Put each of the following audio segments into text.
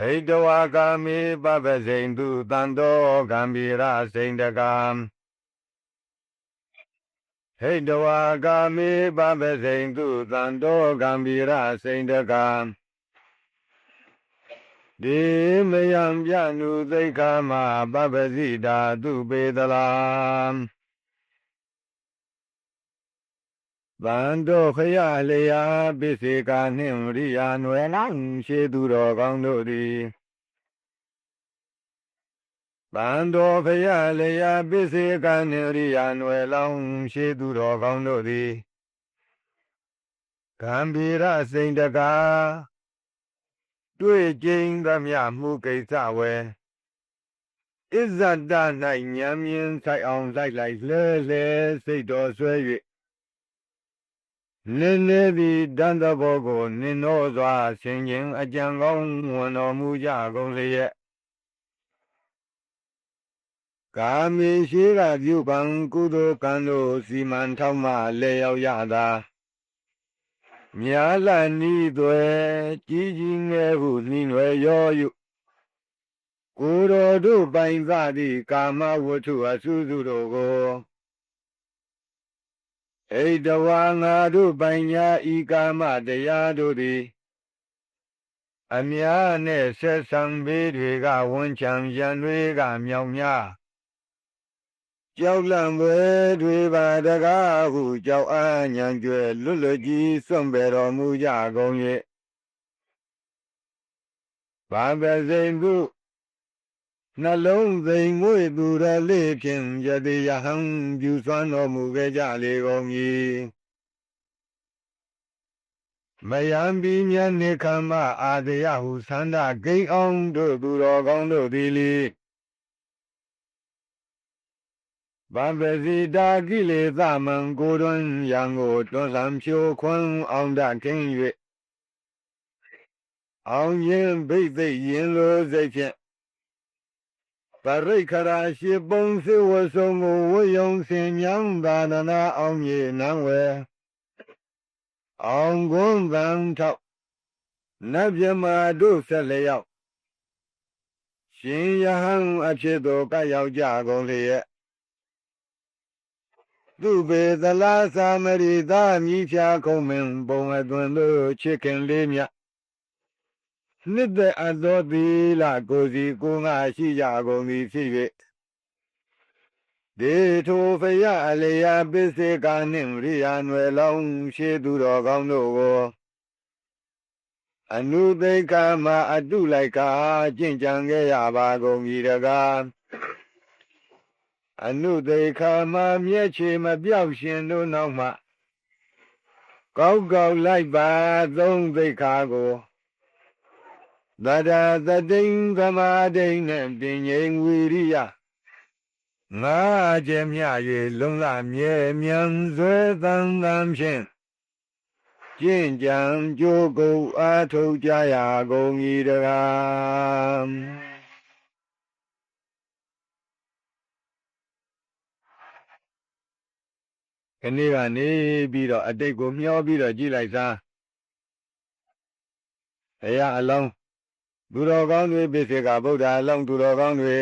ဟိတဝါကာမိပပစိန်သူတန်တောဂံဗီရစိန်တကံဟိတဝါကာမိပပစိန်သူတန်တောဂံဗီရစိန်တကံဒီမယံပြနုသိက္ခာမပပစီတာသူပေတလား ဗန္တောခရလျာပိစေကာနှင့်ရိယာနွယ်နောင်ရှေသူတော်ကောင်းတို့သည်ဗန္တောခရလျာပိစေကာနှင့်ရိယာနွယ်လောင်းရှေသူတော်ကောင်းတို့သည်ဂံဗီရစိန်တကာတွေ့ကျင်းသမျှမှုကိစ္စဝဲဣဇတ၌ဉာဏ်မြင်ဆိုင်အောင်လိုက်လိုက်လဲလဲစိတ်တော်ဆွဲ၍ နင်းနေသည်တန်တဘောကိုနင်းသောစွာဆင်ခြင်အကြံကောင်းဝန်တော်မူကြကုန်လျက်ကာမေရှိရာပြုပံကုသိုလ်ကံတို့စီမံထောက်မှလဲရောက်ရတာမြာလနီးသွဲကြီးကြီးငယ်ဟုနှီးနွယ်ရောယူကိုယ်တော်တို့ပိုင်သသည့်ကာမဝတ္ထုအစုစုတို့ကို ဣတဝါငါတို့ပိုင်ညာဤကာမတရားတို့သည်အများနဲ့ဆက်ဆံဘေးတွေကဝန်ချံရန်တွေကမြောင်များကြောက်လန့်ပွဲတွေပါတကားဟုကြောက်အားညံကျွဲလွတ်လွတ်ကြီးစွန့်ပေတော်မူကြကုန်၍ဘာပစိန်သူ နှလုံးသိမ်မွေ့သူရလေးဖြင့်ယတိယဟံပြုစွမ်းတော်မူခဲ့ကြလေကုန်၏မယံပီမြတ်နေခမအာတယဟုသန္တာဂိမ်းအောင်တို့သူတော်ကောင်းတို့သည်လေဗံပစီတာကိလေသမံကိုတွင်ရံကိုတွန်းလံဖြိုခွန်းအောင်တခင်း၍အောင်ရင်ဘိသိက်ရင်လိုစိတ်ဖြင့် ပရိခရာရှိပုံစေဝဆုံကိုဝယုံစင်ညံသာနနာအောင်မြေနံဝဲအောင်ကွန်းသံထောက်နတ်မြမာတို့ဆက်လျောက်ရှင်ယဟန်အဖြစ်သို့ကရောက်ကြကုန်လျက်သူပေသလားသာမရိသာမြည်ဖြာခုံမင်းပုံအသွင်တို့ချစ်ခင်လေးမြ နှစ်သက်အပ်သောသီလကိုစီကိုငါရှိကြကုန်သည်ဖြစ်၍ဒေထိုဖယအလျာပစ္စေကာနှင့်ရိယာနွယ်လောင်းရှေသူတော်ကောင်းတို့ကိုအနုသိက္ခာမအတုလိုက်ကာကျင့်ကြံခဲ့ရပါကုန်ပြီတကားအနုသိက္ခာမမျက်ခြေမပြောက်ရှင်တို့နောက်မှကောက်ကောက်လိုက်ပါသုံးသိက္ခာကို သတ္တသတိံသမာဓိနဲ့ပင်ငိမ်ဝီရိယငါကျဲမြ၍လုံလမြဲမြံဆွဲသံသံဖြင့်ကျင့်ကြံကြိုးကိုအားထုတ်ကြရကုန်၏တကားခဏကနေပြီးတော့အတိတ်ကိုမျောပြီးတော့ကြည့်လိုက်စားဘုရားအလုံး သူတော်ကောင်းတွေပိစေကဗုဒ္ဓအလုံးသူတော်ကောင်းတွေ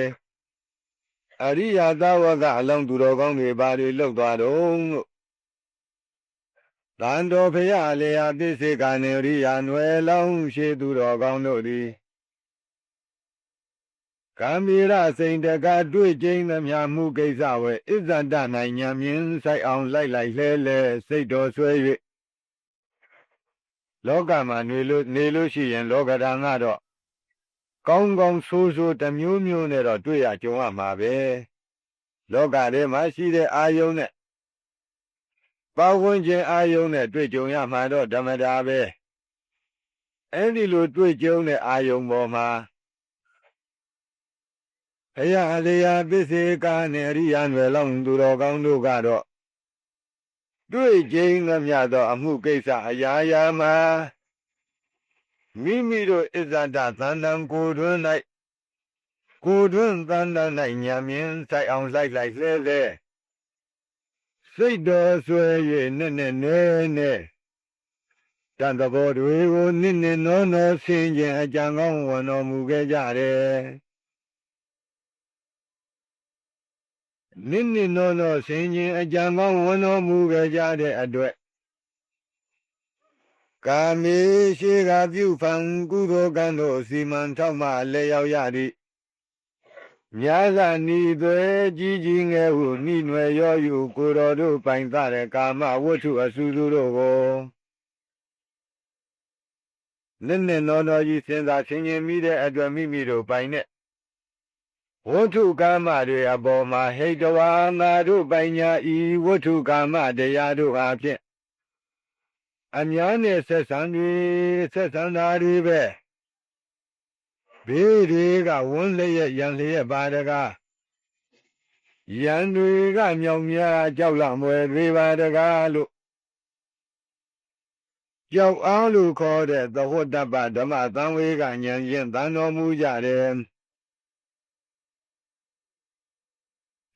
အရိယာသဝကအလုံးသူတော်ကောင်းတွေဘာတွေလောက်သွားတော့လို့တန်တော်ဖရာလေယာပိစေကနေရိယာနွယ်လောင်းရှိသူတော်ကောင်းတို့သည်ကံမီရစိန်တကတွေ့ကျင်းသမျှမှုကိစ္စဝဲဣဇန္တနိုင်ညာမြင်ဆိုင်အောင်လိုက်လိုက်လဲလဲစိတ်တော်ဆွဲ၍လောကမှာနေလို့နေလို့ရှိရင် လောကဓာတ်ကတော့ ကောင်းကောင်းဆိုးဆိုးတမျိုးမျိုးနဲ့တော့တွေ့ရကြုံရမှာပဲလောကထဲမှာရှိတဲ့အာယုံနဲ့ပါဝင်ခြင်းအာယုံနဲ့တွေ့ကြုံရမှာတော့ဓမ္မတာပဲအဲ့ဒီလိုတွေ့ကြုံတဲ့အာယုံပေါ်မှာဘုရားအလျာပစ္စေကာနဲ့အရိယာနွယ်လောင်းသူတော်ကောင်းတို့ကတော့တွေ့ကြိမ်သမျှသောအမှုကိစ္စအရာရာမှာ မိမိတို့ဣဇဒသန္တံကိုတွင်၌ကိုတွင်သန္တ၌ညာမြင်ဆိုင်အောင်လိုက်လိုက်လဲလဲစိတ်တော်ဆွဲ၍နဲ့နဲ့နဲနဲတန်သဘောတွေကိုနစ်နစ်နောနောဆင်ခြင်အကြံကောင်းဝန်တော်မူခဲ့ကြတယ်နစ်နစ်နောနောဆင်ခြင်အကြံကောင်းဝန်တော်မူခဲ့ကြတဲ့အတွက် ကာမေရှိကပြုဖန်ကုသိုလ်ကံတို့စီမံထောက်မှလည်းရောက်ရသည်များသာနီသွဲကြီးကြီးငယ်ဟုနှိနွယ်ရောယူကိုတော်တို့ပိုင်သတဲ့ကာမဝတ္ထုအဆူဆူတို့ကိုလက်နဲ့နော်နော်ကြီးစဉ်းစားဆင်ခြင်မိတဲ့အတွက်မိမိတို့ပိုင်တဲ့ဝတ္ထုကာမတွေအပေါ်မှာဟိတဝါနာတို့ပိုင်ညာဤဝတ္ထုကာမတရားတို့အားဖြင့် အများနဲ့ဆက်ဆံတွေဆက်ဆံတာတွေပဲဘေးတွေကဝန်းလျက်ရန်လျက်ပါတကားရန်တွေကမြောင်များကြောက်လန့်ွယ်သေးပါတကားလို့ကြောက်အားလို့ခေါ်တဲ့သဟောတပ္ပဓမ္မသံဝေကဉာဏ်ဖြင့်သံတော်မူကြတယ်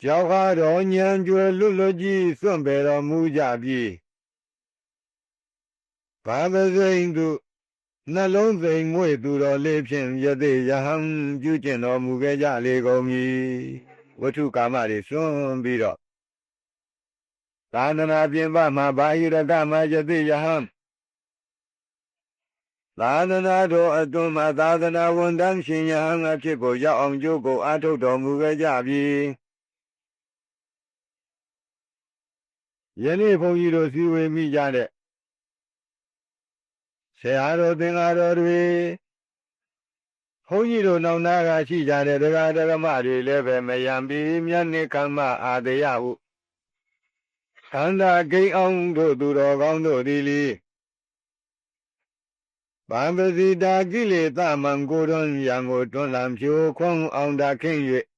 ကြောက်ဟာတော်ဉာဏ်ကျွယ်လွတ်လွတ်ကြီးစွန့်ပယ်တော်မူကြပြီ ဘာပစိန်သူနှလုံးသိမ်မွေ့သူတော်လေးဖြင့်ယသိယဟံပြုကျင့်တော်မူခဲ့ကြလေကုန်မည်ဝတ္ထုကာမတွေစွန့်ပြီးတော့သာသနာပြင်ပမှာဘာဟိရကမယသိယဟံသာသနာတော်အတွန်းမှာသာသနာဝန်တန်းရှင်ယဟန်အဖြစ်ကိုရောက်အောင်ကြိုးကိုအားထုတ်တော်မူခဲ့ကြပြီယနေ့ဘုန်းကြီးတို့စည်းဝေးမိကြတဲ့ ဆရာတော်သင်္ဃာတော်တွေဘုန်းကြီးတို့နောက်နာကရှိကြတဲ့ဒကာဒကမတွေလည်းပဲမယံပြီးမြတ်နိကမ္မအာတယဟုခန္ဓာဂိမ်းအောင်တို့သူတော်ကောင်းတို့သည်လီဗံပစီတာကိလေသမံကိုတွန်းရံကိုတွန်းလံဖြိုခွန်အောင်တာခင်း၍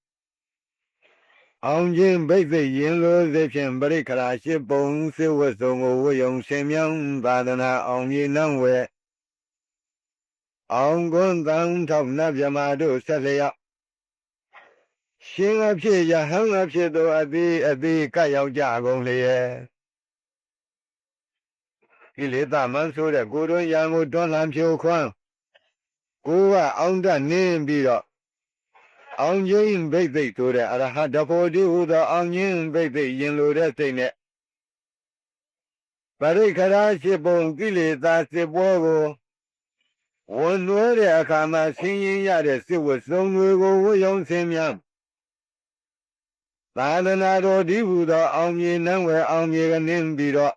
အောင်ခြင်းဘိသိက်ရင်လိုစေဖြင့်ပရိခရာရှိပုံစေဝတ်စုံကိုဝယုံဆင်မြောင်းသာသနာအောင်ရည်နှံဝဲအောင်ကွန်းတန်ထောက်နတ်မြမာတို့ဆက်လျက်ရှင်အဖြစ်ယဟန်အဖြစ်သောအသေးအသေးကပ်ရောက်ကြကုန်လျက်ကိလေသာမဆိုးတဲ့ကိုယ်တွင်ရံကိုတွန်းလှန်ဖြိုခွန်းကိုကအောင်တနင်းပြီးတော့ အောင်ကျင်းဘိသိက်ဆိုတဲ့အရဟတဖို့တိဟုသောအောင်ကျင်းဘိသိက်ရင်လိုတဲ့စိတ်နဲ့ပရိခရာရှိပုံကိလေသာစစ်ပွဲကိုဝန်လွဲတဲ့အခါမှာဆင်းရင်ရတဲ့စစ်ဝတ်စုံတွေကိုဝယုံဆင်းမြန်သာသနာတော်ဒီဟုသော အောင်မြေနှံဝဲအောင်မြေကနေပြီးတော့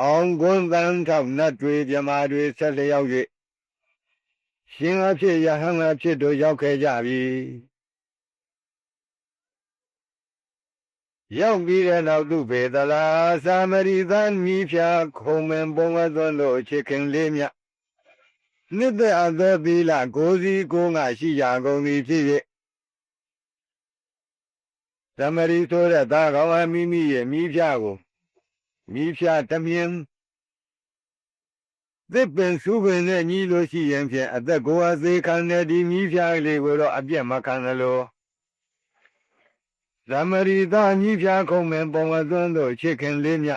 အောင်ကွန်းတန်းထောက်နတ်တွေမြမာတွေဆက်လျောက်၍ ရှင်အဖြစ်ယဟန်အဖြစ်တို့ရောက်ခဲ့ကြပြီရောက်ပြီးတဲ့နောက်သူပေသလာသာမရိသန်မိဖျားခုံမင်ပုံဝသွန်းတို့ချစ်ခင်လေးမြနှစ်သက်အသက်သီလကိုစီကိုငါရှိကြကုန်သည်ဖြစ်၍သမရီဆိုတဲ့သာကောင်းအမိမိရဲ့မိဖျားကိုမိဖျားတမြင် သစ်ပင်စုပင်နဲ့ညီလို့ရှိရင်ဖြင့်အသက်ကိုအသေးခံတဲ့ဒီမိဖျားလေးကိုတော့အပြက်မခံလို့သမရီသားမိဖျားခုံမဲ့ပုံဝသွန်းတို့ချစ်ခင်လေးမြ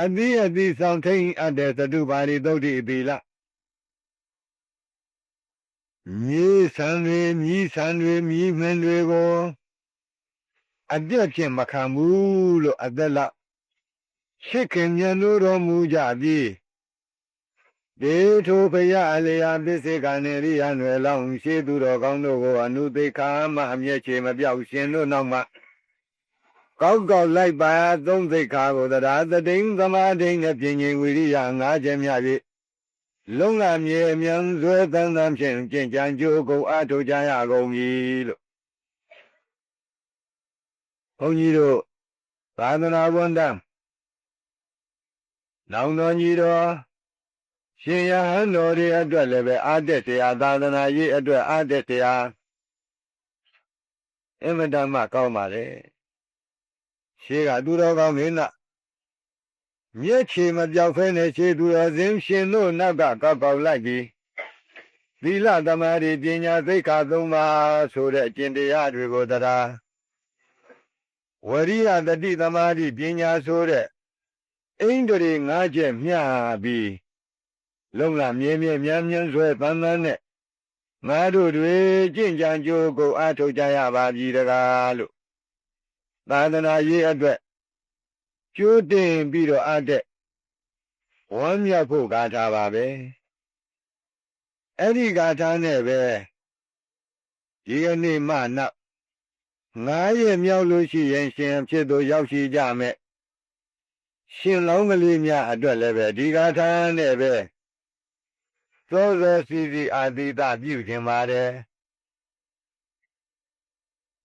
အတိအတိဆောင်ထိန်အပ်တဲ့သတုပါရီသုတ်တိသီလမြေဆံတွေမြည်ဆံတွေမြည်မင်းတွေကိုအပြက်ဖြင့်မခံဘူးလို့အသက်လောက်ရှိခင်မြတ်လို့တော်မူကြပြီ ဒေထုဖယအလျာပစ္စေကနေရိယနွယ်လောင်းရှိသူတော်ကောင်းတို့ကိုအနုသိခာမအမျက်ချေမပြောက်ရှင်တို့နောက်မှကောက်ကောက်လိုက်ပါသုံးသိခါကိုတရားသတိန်သမာဓိနဲ့ပြင်းငင်ဝိရိယငါးချက်မြပြီလုံလမြေအမြန်ဇွဲတန်တန်ဖြင့်ကျင့်ကြံကြိုးကိုအထောကြရကုန်ပြီလို့ဘုန်းကြီးတို့သာသနာ့ဝန်တန်းနောင်တော်ကြီးတော် ရှင်ယဟန်တော်တွေအတွက်လည်းပဲအာတက်တရားသာသနာရေးအတွက်အာတက်တရားအင်မတန်မှကောင်းပါလေရှေးကသူတော်ကောင်းမင်းကမျက်ခြေမပြောက်ဖဲနဲ့ခြေသူတော်စင်ရှင်တို့နောက်ကကောက်ကောက်လိုက်ပြီးသီလသမာဓိပညာသိက္ခာသုံးပါးဆိုတဲ့အကျင့်တရားတွေကိုတရားဝရိယတတိသမာဓိပညာဆိုတဲ့အိန္ဒြေငါးချက်မျှပြီး လုံလာမြဲမြဲမြန်းမြန်းဆွဲသန်းသန်းနဲ့ငါတို့တွေကြင်ကြံကြိုးကိုအားထုတ်ကြရပါပြီတကားလို့သာသနာရေးအတွက်ကျိုးတင်ပြီးတော့အပ်တဲ့ဝမ်းမြောက်ဖို့ဂါထာပါပဲအဲ့ဒီဂါထာနဲ့ပဲဒီကနေ့မှနောက်ငါးရက်မြောက်လို့ရှိရင်ရှင်ဖြစ်သူရောက်ရှိကြမယ်ရှင်လောင်းကလေးများအတွက်လည်းပဲဒီဂါထာနဲ့ပဲ သောသောစီစီအာတိတပြုခြင်းပါတယ်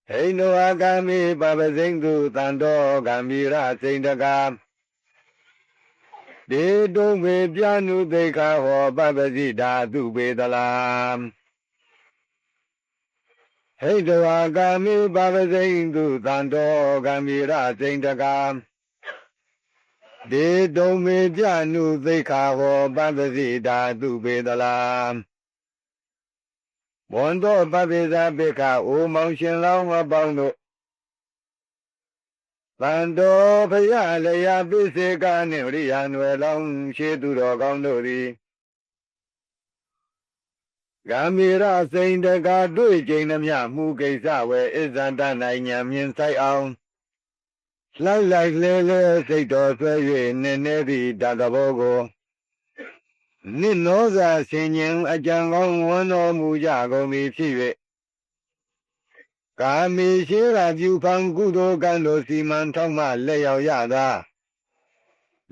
ဟိန္ဒဝကမိပပစိန်သူတန်တော်ဂံမီရစိန်တကာဒေတုံမေပြနုသိခာဟောပပစီဓာတုပေတလားဟိတဝါကာမိပါပစိန်သူတန်တော်ကံမီရစိန်တကာ ဒေတုံမေပြနုသိခာဟောပပစီဓာတုပေတလားဘွန်တော်ပပိသပိခအိုမောင်ရှင်လောင်းအပေါင်းတို့တန်တော်ဖရလျာပိစေကနှင့်ရိယာနွယ်လောင်းရှိသူတော်ကောင်းတို့သည်ဂာမေရစိန်တကာတွေ့ကျင်သမျှမှုကိစ္စဝဲဣဇန္တနိုင်ညာမြင်ဆိုင်အောင် လိုက်လိုက်လဲလဲစိတ်တော်ဆွဲ၍နည်းနည်းသည့်တသဘောကိုနိနောဇာဆင်ញင်အကြံကောင်းဝန်တော်မူကြကုန်ပြီဖြစ်၍ကာမေရှိရာပြုဖန်ကုသိုလ်ကံတို့စီမံထောက်မှလက်ရောက်ရသာ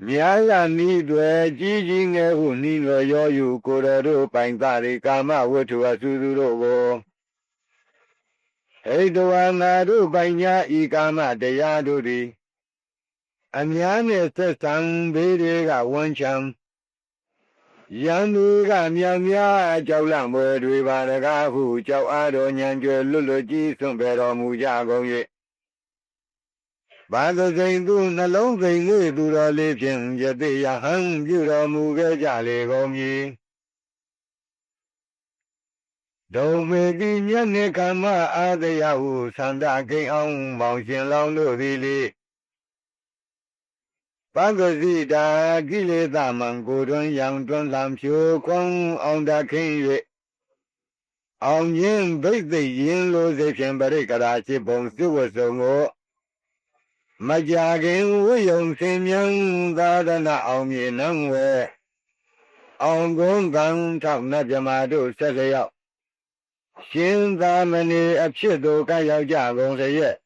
မြာရနီးတွေကြီးကြီးငယ်ဟုနီးလွယ်ရောယူကိုယ်တော်တို့ပိုင်သားတွေကာမဝတ္ထုအဆူဆူတို့ကို ဟိတဝနာတို့ပိုင်ညာဤကာမတရားတို့သည်အများနဲ့သက်ဆံဘေးတွေကဝန်ချံယံသူကမြောင်များအကြောက်လန့်ပွဲတွေပါတကားဟုကြောက်အားတော်ညံကြွယ်လွတ်လွတ်ကြီးဆွန့်ပေတော်မူကြကုန်၍ဘာသစိန်သူနှလုံးစိန်လေးသူတော်လေးဖြင့်ယတိယဟံပြုတော်မူခဲ့ကြလေကုန်မည် ဒုံမေတိမြတ်နေကမ္မအာတယဟုသန္တာကိန်အောင်မောင်ရှင်လောင်းတို့သည်လေပဂ္ဂစီတာကိလေသာမံကိုတွင်ရောင်တွန်းလံဖြိုခွန်အောင်တခင်း၍အောင်ရင်ဘိသိရင်လိုစေဖြင့်ပရိကရာရှိပုံစုဝဆုံကိုမကြခင်ဝိယုံစင်မြန်းသာဒနာအောင်မြေနံဝဲအောင်ကုန်းကံထောက်နတ်မြမာတို့ဆက်လျောက် ရှင်သာမဏေအဖြစ်သို့ကရောက်ကြကုန်စေရဲ့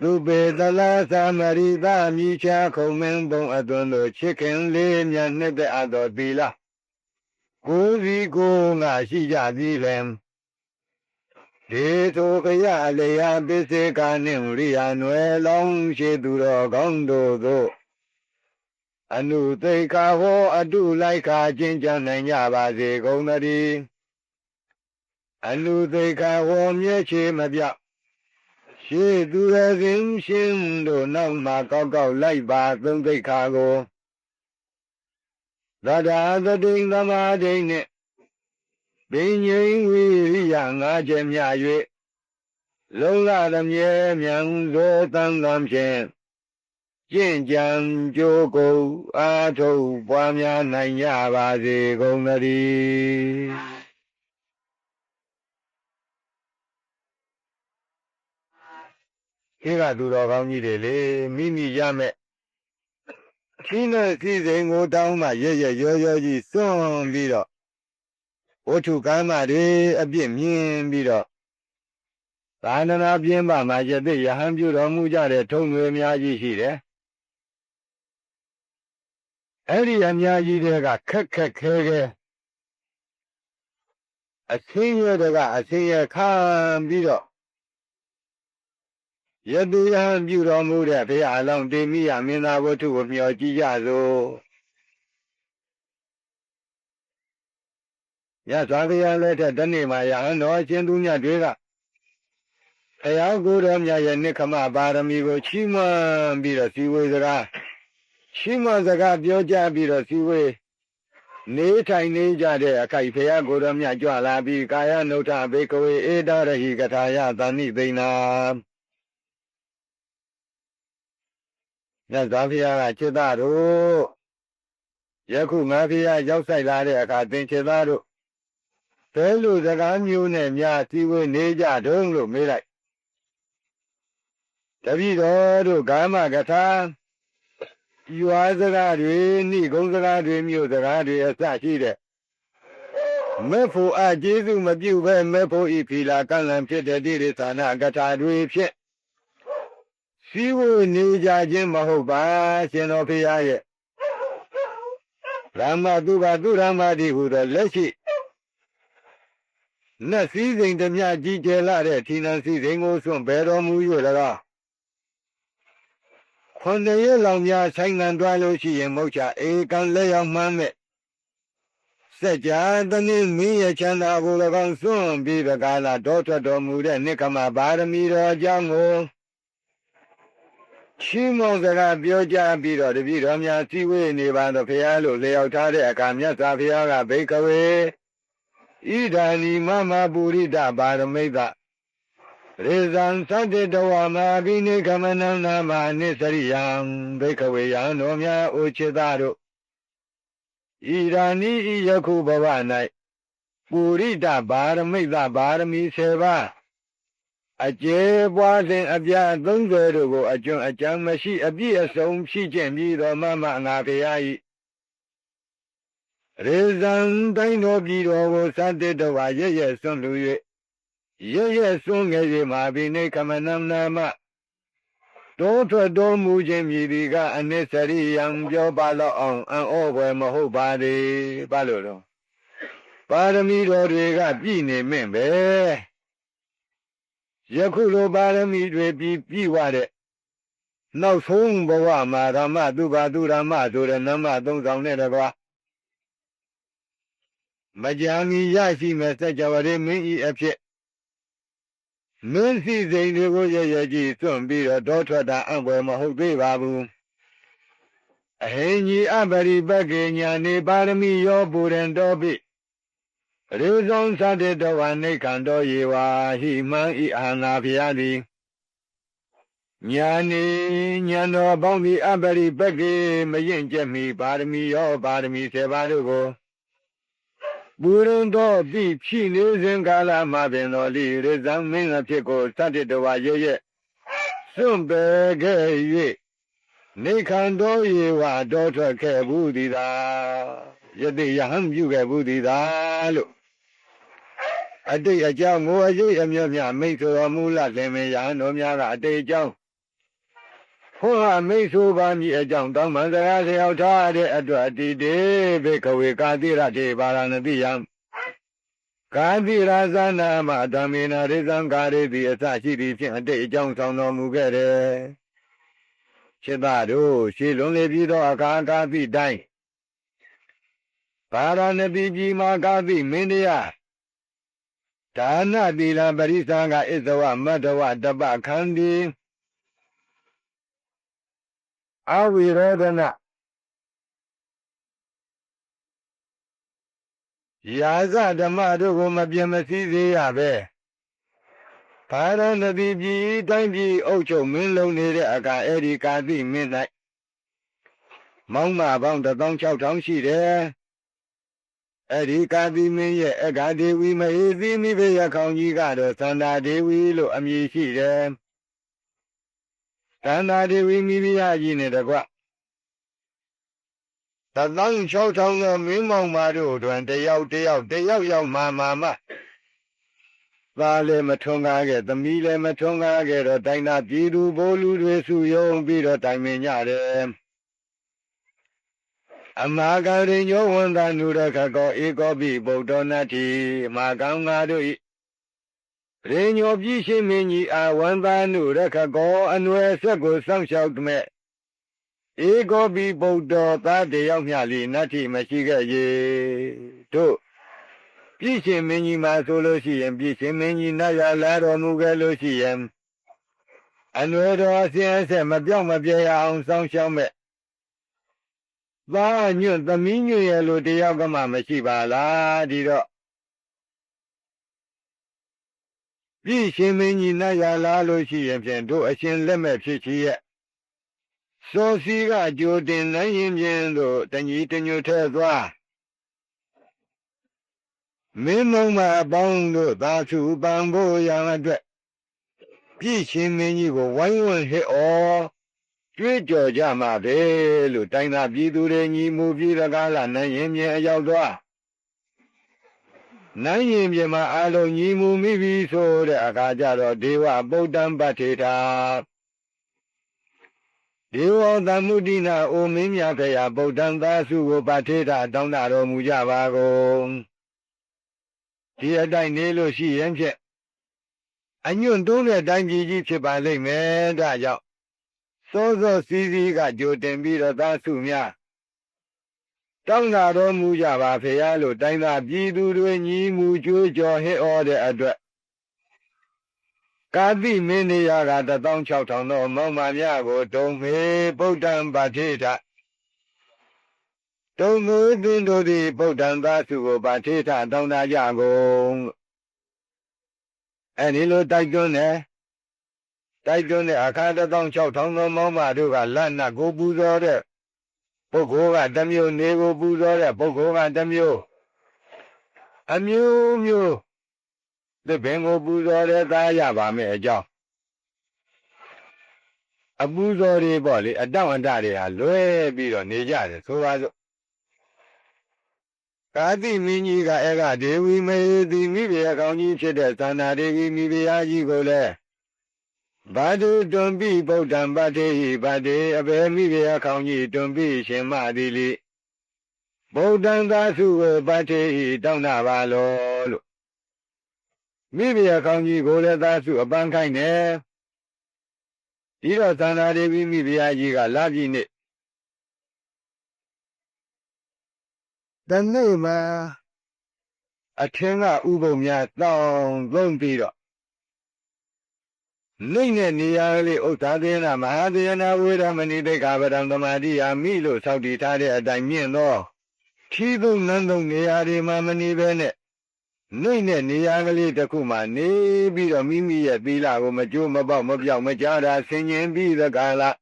သူပေတလားသမရိသမိချာခုံမင်းပုံအသွန်တို့ချစ်ခင်လေးမြတ်နှစ်သက်အပ်တော်သီလားကိုယ်စီကိုငါရှိကြသည်ပင်ဒေသောကရလျာပစ္စေကနှင့်ရိယာနွယ်လောင်းရှိသူတော်ကောင်းတို့သို့အနုသိခာဟောအတုလိုက်ခါချင်းကြနိုင်ကြပါစေကုန်သတည်း အနုသိခာဟောမြဲချေမပြောက်ရှေးသူရခင်ရှင်တို့နောက်မှာကောက်ကောက်လိုက်ပါသုံးသိခါကိုသဒ္ဒါသတိသမာဓိနှင့်ပင်ငိမ့်ဝိရိယငါးချက်မြ၍လုံလသမြဲမြန်သောတန်တံဖြင့်ကျင့်ကြံကြိုးကိုအာထုတ်ပွားများနိုင်ကြပါစေကုန်သတည်း ခေကသူတော်ကောင်းကြီးတွေလေမိမိရမဲ့ခင်းတဲ့စီစဉ်ကိုတောင်းမှရရရောရောကြီးစွန့်ပြီးတော့ဝတ္ထုကမ်းမတွေအပြစ်မြင်ပြီးတော့သာသနာပြင်းပါမှာယသိယဟန်ပြုတော်မူကြတဲ့ထုံတွေအများကြီးရှိတယ်အဲ့ဒီအများကြီးတွေကခက်ခက်ခဲခဲအဆင်းရဲတကအဆင်းရဲခံပြီးတော့ ယတိယံပြုတော်မူတဲ့ဘုရားအလောင်းတေမိယမင်းသားဝတ္ထုကိုမျှော်ကြည့်ကြစို့ရသော်ဘုရားလက်ထက်တနေ့မှာရဟန်းတော်အရှင်သူမြတ်တွေကဘုရားကိုယ်တော်မြတ်ရဲ့နိခမပါရမီကိုချီးမွမ်းပြီးတော့စီဝေစကားချီးမွမ်းစကားပြောကြပြီးတော့စီဝေနေထိုင်နေကြတဲ့အခိုက်ဖရာကိုယ်တော်မြတ်ကြွလာပြီးကာယနုထဘေကဝေဧတရဟိကထာယသဏိသိနာ မြတ်စွာဘုရားကခြေသားတို့ယခုငါဘုရားရောက်ဆိုင်လာတဲ့အခါသင်ခြေသားတို့ဘယ်လိုစကားမျိုးနဲ့များစည်းဝေးနေကြတုံးလို့မေးလိုက်တပည့်တော်တို့ကာမကထာယွာစကားတွေနှိဂုံစကားတွေမျိုးစကားတွေအစရှိတဲ့မေဖို့အကျေစုမပြုတ်ပဲမေဖို့ဤဖီလာကံလံဖြစ်တဲ့တိရိသာနာကထာတွေဖြင့် စ်စီဝေနေကြခြင်းမဟုတ်ပါရှင်တော်ဖေရဲ့ရမတုပါသူရမတိဟူသောလက်ရှိနတ်စည်းစိမ်တမျှကြီးကျယ်လာတဲ့ထီနန်စည်းစိမ်ကိုစွန့်ဘယ်တော်မူ၍၎င်းခွန်တရလောင်များဆိုင်ငံတွားလို့ရှိရင်မဟုတ်ချအေကံလက်ရောက်မှန်းမဲ့စัจ जा တနည်းမင်းရဲ့ချမ်းသာကို၎င်းစွန့်ပြီးပကားလာတောထွက်တော်မူတဲ့နိကမပါရမီတော်အကြောင်းကို ချီးမွမ်းစကားပြောကြပြီးတော့တပည့်တော်များစီဝေးနေပါတော့ဖရာလို့လျောက်ထားတဲ့အခါမြတ်စွာဘုရားကဘိကဝေဣဒာနိမမပုရိဒပါရမိတ်တရေဇံသတ္တတဝမာဘိနိကမနံနာမနိစရိယံဘိကဝေယံတော်များအိုချစ်သားတို့ဣဒာနိဤယခုဘဝ၌ပုရိဒပါရမိတ်တပါရမီ7ပါး အကျေပွားစဉ်အပြာ30တို့ကိုအကျွမ်းအကြမ်းမရှိ အပြည့်အစုံရှိခြင်းပြီးတော်မမငါဖရာ၏ရေဇံတိုင်းတော်ပြည်တော်ကိုစတဲ့တော်ဝရရဲ့ဆွန့်လူ၍ရရဲ့ဆွန့်ငယ်၍မာဘိနေကမနမနာမတောထွက်တော်မူခြင်းမြည်ဒီကအနစ္စရိယံပြောပါတော့အောင်အံ့ဩဖွယ်မဟုတ်ပါသေးဘာလို့တော့ပါရမီတော်တွေက ပြည့်နေမင့်ပဲ ယခုလိုပါရမီတွေပြီးပြည့်ဝတဲ့နောက်ဆုံးဘဝမှာဓမ္မသူပါသူဓမ္မဆိုတဲ့နမသုံးဆောင်နဲ့တကွာမကြာမီရရှိမဲ့စัจ java ရေမင်းဤအဖြစ်မင်းစီစိန်တွေကိုရရကြည့်စွန့်ပြီးတော့တောထွက်တာအံ့ဖွယ်မဟုတ်သေးပါဘူးအဟိညီအပရိပကေညာနေပါရမီယောပူရန်တော်ပိ ရေဇောသတ္တတဝနိခန္တောယေဝါဟိမံဤအာနာဖျားသည်ညာနေညာတော်ပေါင်းပြီးအပရိပကေမရင်ကျက်မီပါရမီယောပါရမီ7ပါးတို့ကိုပူရင်တော်ပြီဖြည့်နေစဉ်ကာလမှာပင်တော်လိရေဇံမင်းအဖြစ်ကိုသတ္တတဝရရဲ့စွန့်ပယ်ခဲ့၍နေခန္တောယေဝတော်ထွက်ခဲ့ဘူးသည်သာယတိယဟံပြုခဲ့ဘူးသည်သာလို့ အတိတ်အကြောင်းကိုအရေးအမြတ်မြမိတ်ဆိုတော်မူလလင်မယားတော်များကအတိတ်အကြောင်းဟောဟာမိတ်ဆိုပါမည်အကြောင်းတောင်းပန်စကားလျောက်ထားတဲ့အတွက်အတိတေဘေကဝေကာတိရတေပါရဏတိယံကာတိရာဇနာမဓမ္မေနာရိသံကာရေတိအစရှိသည်ဖြင့်အတိတ်အကြောင်းဆောင်တော်မူခဲ့တယ်ခြေသားတို့ရှေလွန်လေပြီးသောအခါကာတိတိုင်းပါရဏတိပြည်မှာကာတိမင်းတရား ဒါနသီလပရိသံကအစ္စဝမတ္တဝတပခန္တီအဝိရောဒနာယာဇဓမ္မတို့ကိုမပြတ်မစည်းစေရပဲဘာရဏတိပြည်တိုင်းပြည်အုပ်ချုပ်မင်းလုံးနေတဲ့အကအဲ့ဒီကာတိမင်း၌မောင်းမပေါင်း16000ရှိတယ် အဲ့ဒီကာတိမင်းရဲ့အဂါဒေဝီမဟေသီမိဖေရခေါင်ကြီးကတော့သန္တာဒေဝီလို့အမည်ရှိတယ်သန္တာဒေဝီမိဖုရားကြီးနဲ့တကွသတန်း၆ထောင်သောမင်းမောင်မာတို့တွင်တယောက်တယောက်တယောက်ယောက်မာမာမသားလည်းမထွန်းကားခဲ့သမီးလည်းမထွန်းကားခဲ့တော့တိုင်းသာပြည်သူဘိုးလူတွေစုယုံပြီးတော့တိုင်ပင်ကြတယ် အမာကရိညောဝန္တနုရခကောဧကောပိဗုဒ္ဓနာတိမာကံငါတို့ဤရေညောပြည့်ရှင်မင်းကြီးအာဝန္တနုရခကောအနွယ်ဆက်ကိုစောင့်ရှောက်မဲ့ဧကောပိဗုဒ္ဓသားတယောက်မျှလီနတ္ထိမရှိခဲ့ရေတို့ပြည့်ရှင်မင်းကြီးမှာဆိုလို့ရှိရင်ပြည့်ရှင်မင်းကြီးနတ်ရလာတော်မူခဲ့လို့ရှိရင်အနွယ်တော်အစဉ်အဆက်မပြောင်းမပြဲအောင်စောင့်ရှောက်မဲ့ သားညွတ်သမီးညွတ်ရဲ့လို့တယောက်ကမှမရှိပါလားဒီတော့ပြည့်ရှင်မင်းကြီးနတ်ရလာလို့ရှိရင်ဖြင့်တို့အရှင်လက်မဲ့ဖြစ်ချီရဲ့စောစီကကြိုတင်နိုင်ရင်ဖြင့်သို့တညီတညွတ်ထဲသွားမင်းမုံမအပေါင်းတို့သာစုပံဖို့ရန်အတွက်ပြည့်ရှင်မင်းကြီးကိုဝိုင်းဝန်းဟစ်အော် ကြွေးကြော်ကြမှာပဲလို့တိုင်းသားပြည်သူတွေညီမှုပြည်တကားလာနိုင်ရင်မြင်အရောက်သွားနိုင်ရင်ပြမှာအလုံးညီမှုမိပြီဆိုတဲ့အခါကျတော့ဒေဝဗုဒ္ဓံပဋ္ဌေတာဒေဝသမ္မုဒိနာအိုမင်းမြတ်ဖရာဗုဒ္ဓံသာစုကိုပဋ္ဌေတာတောင်းတတော်မူကြပါကုန်ဒီအတိုင်းနေလို့ရှိရင်ဖြင့်အညွန့်တုံးတဲ့တိုင်းပြည်ကြီးဖြစ်ပါလိမ့်မယ်ဒါကြောင့် စောစောစီးစီးကကြိုတင်ပြီးတော့သာစုများတောင်းတာတော်မူကြပါဖေရလို့တိုင်းသားပြည်သူတွေညီမူကြွေးကြော်ဟစ်ဩတဲ့အတွက်ကာတိမင်းနေရက16000သောမောင်မများကိုတုံမေဗုဒ္ဓံဗတိထတုံငုသင်တို့သည်ဗုဒ္ဓံသာစုကိုဗတိထတောင်းတာကြကုန်အဲဒီလိုတိုက်တွန်းတယ် တိုက်တွန်းတဲ့အခါ16000သောမောင်မတို့ကလတ်နတ်ကိုပူဇော်တဲ့ပုဂ္ဂိုလ်ကတစ်မျိုးနေကိုပူဇော်တဲ့ပုဂ္ဂိုလ်ကတစ်မျိုးအမျိုးမျိုးသစ်ပင်ကိုပူဇော်တဲ့သားရပါမယ်အကြောင်းအပူဇော်တွေပေါ့လေအတောင့်အတတွေဟာလွဲပြီးတော့နေကြတယ်ဆိုပါစို့ကာတိမင်းကြီးကအဲ့ကဒေဝီမေတိမိဖုရားကောင်းကြီးဖြစ်တဲ့သန္တာဒေဝီမိဖုရားကြီးကိုလည်း ဘာတုတွန်ပိဗုဒ္ဓံပတ္ထေဟိဗတ္တေအဘေမိဖုရားကောင်းကြီးတွန်ပိရှင်မသည်လိဗုဒ္ဓံသာစုဝေပတ္ထေဟိတောင်းတာပါလောလို့မိဖုရားကောင်းကြီးကိုလည်းသာစုအပန်းခိုင်းတယ်ဒီတော့သန္တာဒေဝီမိဖုရားကြီးကလာပြီနေ့တနေ့မှာအထင်းကဥပုံများတောင်းသုံးပြီးတော့ လိမ့်တဲ့နေရာလေးဥဒ္ဒါသေနာမဟာသေနာဝေရမဏိတိတ်္ခဗရံသမာတိယာမိလို့စောက်တည်ထားတဲ့အတိုင်းမြင့်သောထီးသုံးနန်းသုံးနေရာတွေမှာမနေဘဲနဲ့နှိမ့်တဲ့နေရာကလေးတစ်ခုမှနေပြီးတော့မိမိရဲ့သီလကိုမကြိုးမပေါက်မပြောက်မကြားတာဆင်ញင်ပြီးသကလား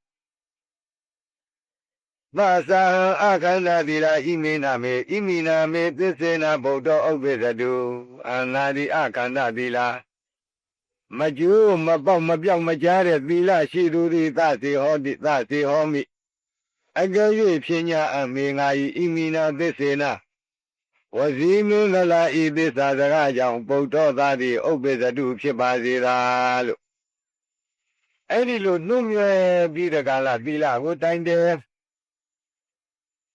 သသံအခန္ဓာသီလာဣမိနာမေဣမိနာမေသစ္စေနာဗုဒ္ဓဥပ္ပဇတုအနာတိအခန္ဓာသီလာ မကျိုးမပေါက်မပြောက်မကြားတဲ့သီလရှိသူသည်သစေဟောတိသစေဟောမိအကယ်၍ဖြညာအမေငါဤဣမိနာသစ္စေနာဝစီမင်းသလာဤသစ္စာစကားကြောင့်ပုဒ္ဒောသားသည်ဥပ္ပေဇတုဖြစ်ပါစေသာလို့အဲ့ဒီလိုနှုတ်မြဲပြီးတကလာသီလကိုတိုင်တယ်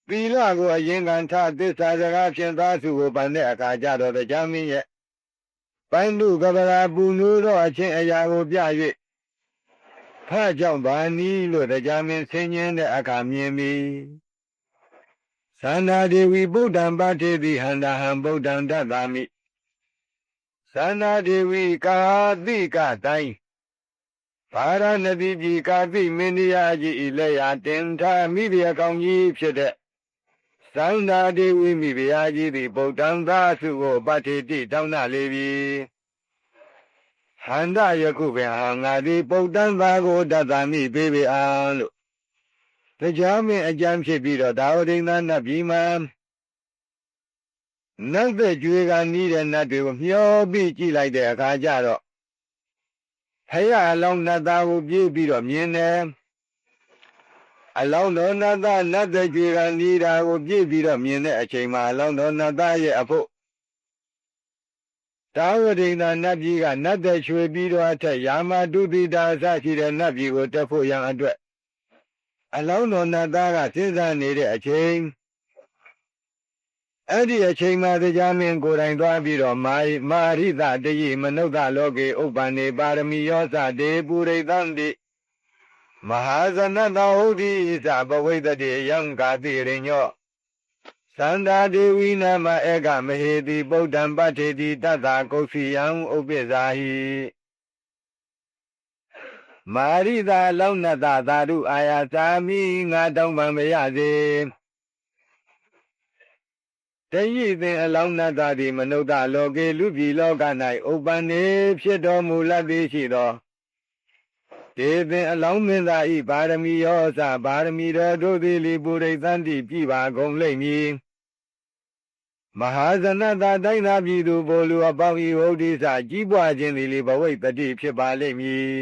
သီလကိုအရင်ကန်ထသစ္စာစကားဖြင့်သားစုကိုပန်တဲ့အခါကျတော့တရားမင်းရဲ့ ပိုင်းလူကပရာပူနူးသောအချင်းအရာကိုပြ၍ဖတ်ကြောင့်ဗာနီးလို့တရားမင်းဆင်းញင်းတဲ့အခါမြင်ပြီသန္တာဒေဝီဗုဒ္ဓံပါထေတိဟန္တာဟံဗုဒ္ဓံတတ္တာမိသန္တာဒေဝီကာတိကတိုင်းဘာရဏတိကြီးကာတိမင်းတရားကြီးဤလက်ရာတင်ထားမိဖုရားကောင်းကြီးဖြစ်တဲ့ သန္တာဒေဝီမိဖုရားကြီးသည်ဗုဒ္ဓံသာစုကိုပဋ္ဌိတိတောင်းနာလေပြီဟန္တာယခုပင်ဟာငါသည်ဗုဒ္ဓံသာကိုတတ္တမိပေးပေအောင်လို့တရားမင်းအကြံဖြစ်ပြီးတော့ဒါဝဒိန်သာနတ်ပြည်မှာနတ်သက်ကြွေကနီးတဲ့နတ်တွေကိုမျောပြီးကြည့်လိုက်တဲ့အခါကျတော့ဖရအလောင်းနတ်သားကိုပြေးပြီးတော့မြင်တယ် အလောင်းတော်နတ်သားနတ်သက်ကြွေကနီးတာကိုပြေးပြီးတော့မြင်တဲ့အချိန်မှာအလောင်းတော်နတ်သားရဲ့အဖို့တာဝတိန်သာနတ်ပြည်ကနတ်သက်ချွေပြီးတော့အထက်ယာမတုတိတာအစရှိတဲ့နတ်ပြည်ကိုတက်ဖို့ရန်အတွက်အလောင်းတော်နတ်သားကစဉ်းစားနေတဲ့အချိန်အဲ့ဒီအချိန်မှာတရားမင်းကိုယ်တိုင်သွားပြီးတော့မာမာရိသတယိမနုဿလောကေဥပ္ပန္နေပါရမီယောသတေပုရိသံတိ မဟာဇနတဟုတ်တိသဘဝိတတေယံကာတိရိညောသန္တာဒေဝီနာမဧကမဟေတိဗုဒ္ဓံပဋ္ဌေတိတတ္တကုဋ္ဌိယံဥပ္ပဇာဟိမာရိသာလောနတသာဓုအာယာသာမိငါတောင်းပန်မရစေတယိသင်အလောင်းနတ္တသည်မနုဿလောကေလူပြည်လောက၌ဥပ္ပန္နေဖြစ်တော်မူလတ်သည်ရှိသော တေသင်အလောင်းမင်းသားဤပါရမီရောစပါရမီတော်တို့သည်လီပုရိသန္တိပြပါကုန်လိမ့်မည်မဟာဇနတာတိုင်းသာပြည်သူဘိုလ်လူအပေါင်းဤဟုတ်ဒီစကြီးပွားခြင်းသည်လေဘဝိတ္တိဖြစ်ပါလိမ့်မည်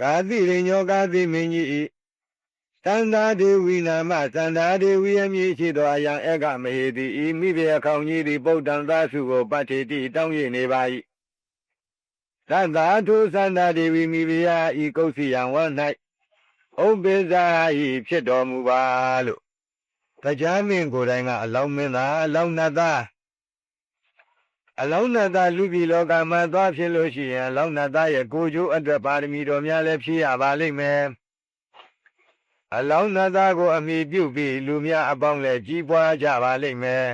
ကာတိရိညောကာတိမင်းကြီးဤတန္တာဒေဝီနာမတန္တာဒေဝီအမည်ရှိသောအယံဧကမဟေတိဤမိဘအခေါင်ကြီးသည်ပုဒ္ဒံသာစုကိုပတ္ထေတိတောင်းရနေပါ၏ သတ္တာထုသန္တာဒေဝီမိဖုရားဤကုသိယံဝ၌ဥပ္ပိဇာဤဖြစ်တော်မူပါလို့တရားမင်းကိုယ်တိုင်ကအလောင်းမင်းသားအလောင်းနတ်သားအလောင်းနတ်သားလူပြည်လောကမှာသွားဖြစ်လို့ရှိရင်အလောင်းနတ်သားရဲ့ကိုကျိုးအတွက်ပါရမီတော်များလည်းဖြည့်ရပါလိမ့်မယ်အလောင်းနတ်သားကိုအမိပြုပြီးလူများအပေါင်းလည်းကြီးပွားကြပါလိမ့်မယ်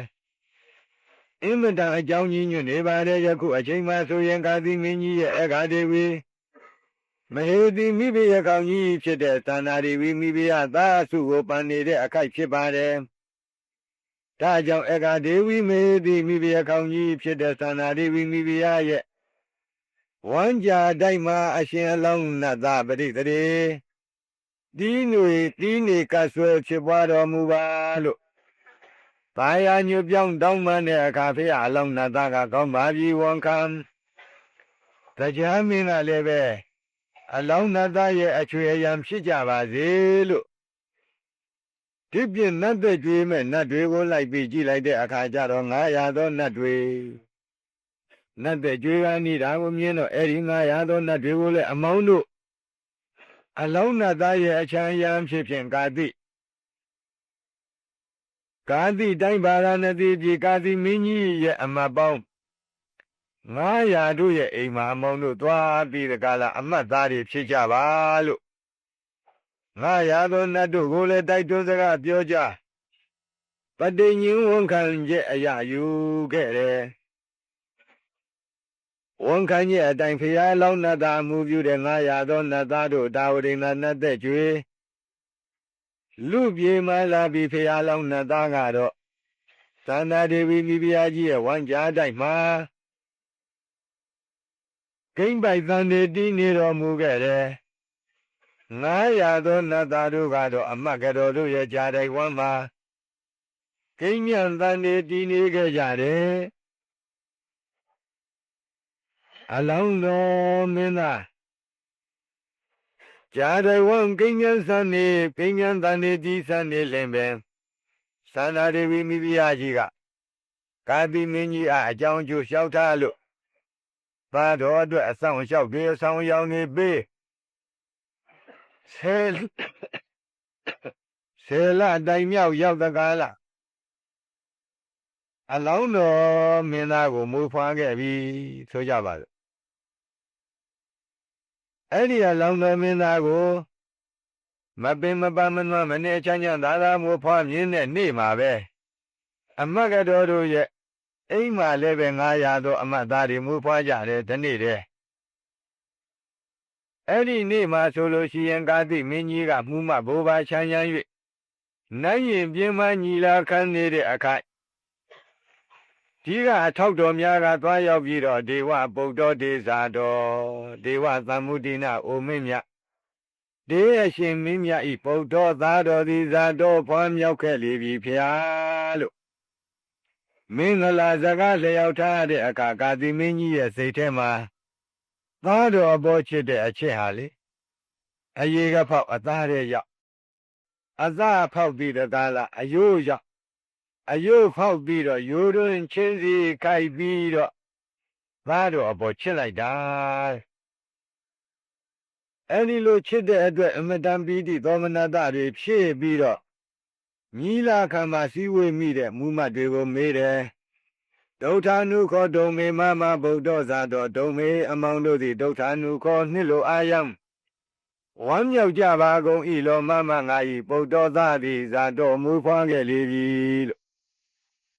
အင်မတန်အကြောင်းကြီးညွတ်နေပါတယ်ယခုအချိန်မှဆိုရင်ကာသီမင်းကြီးရဲ့အခါဒေဝီမဟေတိမိဘရကောင်ကြီးဖြစ်တဲ့သန္တာဒေဝီမိဘရသာစုကိုပန်နေတဲ့အခိုက်ဖြစ်ပါတယ်။ဒါကြောင့်အခါဒေဝီမေတိမိဘရကောင်ကြီးဖြစ်တဲ့သန္တာဒေဝီမိဘရရဲ့ဝမ်းကြာတိုက်မှာအရှင်အလောင်းနတ်သားပရိသေတီးနွေတီးနေကဆွဲဖြစ်ပွားတော်မူပါလို့ တာယာညွပြောင်းတောင်းပန်တဲ့အခါဖေးအလောင်းနတ်သားကကောင်းပါပြီဝန်ခံတရားမင်းကလည်းပဲအလောင်းနတ်သားရဲ့အချွေအယံဖြစ်ကြပါစေလို့ဒီပြင်နတ်သက်ကြွေးမဲ့နတ်တွေကိုလိုက်ပြီးကြည့်လိုက်တဲ့အခါကျတော့900သောနတ်တွေနတ်သက်ကြွေးကနေတာကိုမြင်တော့အဲ့ဒီ900သောနတ်တွေကိုလည်းအမောင်းတို့အလောင်းနတ်သားရဲ့အချမ်းယံဖြစ်ဖြင့်ကာတိ ကာတိတိုင်းဗာရာဏသီပြည်ကာတိမင်းကြီးရဲ့အမတ်ပေါင်းငါးရာတို့ရဲ့အိမ်မှာအမောင်တို့သွားပြီးတကလားအမတ်သားတွေဖြစ်ကြပါလို့ငါးရာသောနတ်တို့ကိုလည်းတိုက်တွန်းစကားပြောကြပတိညင်းဝန်ခံချက်အရာယူခဲ့တယ်ဝန်ခံချက်အတိုင်းဖရာလောင်းနတ်သားမူပြုတဲ့ငါးရာသောနတ်သားတို့ဒါဝရိဏနတ်သက်ကျွေ လူပြေမလာပြီးဖရာလောင်းနတ်သားကတော့သန္တာဒေဝီမိဖုရားကြီးရဲ့ဝမ်းကြားတိုက်မှာဂိမ့်ပိုက်သန်နေတီးနေတော်မူခဲ့တယ်။ငါးရာသောနတ်သားတို့ကတော့အမတ်ကတော်တို့ရဲ့ကြာတိုက်ဝမ်းမှာဂိမ့်မြန်သန်နေတီးနေခဲ့ကြတယ်။အလောင်းတော်မင်းသား ကြာတိုက်ဝမ်းဂိမ့်မြန်သန်နေဂိမ့်မြန်သန်နေတီးဆန်နေလင်ပင်သန္တာဒေဝီမိဖုရားကြီးကကာတိမင်းကြီးအားအကြောင်းကျိုးလျှောက်ထားလို့သားတော်အတွက်အဆောင်လျှောက်တွေအဆောင်ရောင်နေပေးဆယ်ဆယ်လတိုင်မြောက်ရောက်တကားလားအလောင်းတော်မင်းသားကိုမူဖွားခဲ့ပြီဆိုကြပါစို့ အဲ့ဒီအလောင်းတော်မင်းသားကိုမပင်မပမနွမနေချမ်းချမ်းသာသာမူဖွားမြင်းတဲ့နေ့မှာပဲအမတ်ကတော်တို့ရဲ့အိမ်မှာလည်းပဲ900သောအမတ်သားတွေမူဖွားကြတယ်ဒီနေ့တည်းအဲ့ဒီနေ့မှာဆိုလို့ရှိရင်ကာတိမင်းကြီးကမှုမဘိုးဘာချမ်းချမ်း၍နိုင်ရင်ပြင်းမညီလာခံနေတဲ့အခါ ဒီကအထောက်တော်များကသွားရောက်ပြီးတော့ဒေဝပုတ်တော်ဒေဇာတော်ဒေဝသမ္မုဒိနာအိုမင်းမြဒေအရှင်မင်းမြဤပုတ်တော်သားတော်သည်ဇာတော်ဖွားမြောက်ခဲ့လေပြီဖျားလို့မင်္ဂလာစကားလျောက်ထားတဲ့အခါကာတိမင်းကြီးရဲ့စိတ်ထဲမှာသားတော်အပေါ်ချစ်တဲ့အချစ်ဟာလေအရေးကဖောက်အသားရဲ့ရောက်အသားဖောက်ပြီးတကားလားအယိုးရောက် အယိုးဖောက်ပြီးတော့ယိုးတွင်ချင်းစီခိုက်ပြီးတော့သားတော်အပေါ်ချစ်လိုက်တာအဲ့ဒီလိုချစ်တဲ့အတွက်အမတန်ပီတိသောမနတတွေဖြည့်ပြီးတော့ညီလာခံမှာစည်းဝေးမိတဲ့မူမတ်တွေကိုမေးတယ်ဒုဋ္ဌာနုခောဒုံမေမမဗုဒ္ဓဇာတော်ဒုံမေအမောင်တို့သည်ဒုဋ္ဌာနုခောနှစ်လိုအာယံဝမ်းမြောက်ကြပါကုန်ဤလောမမငါဤပုဒ္ဒောသသည်ဇာတော်မူဖွားခဲ့လေပြီလို့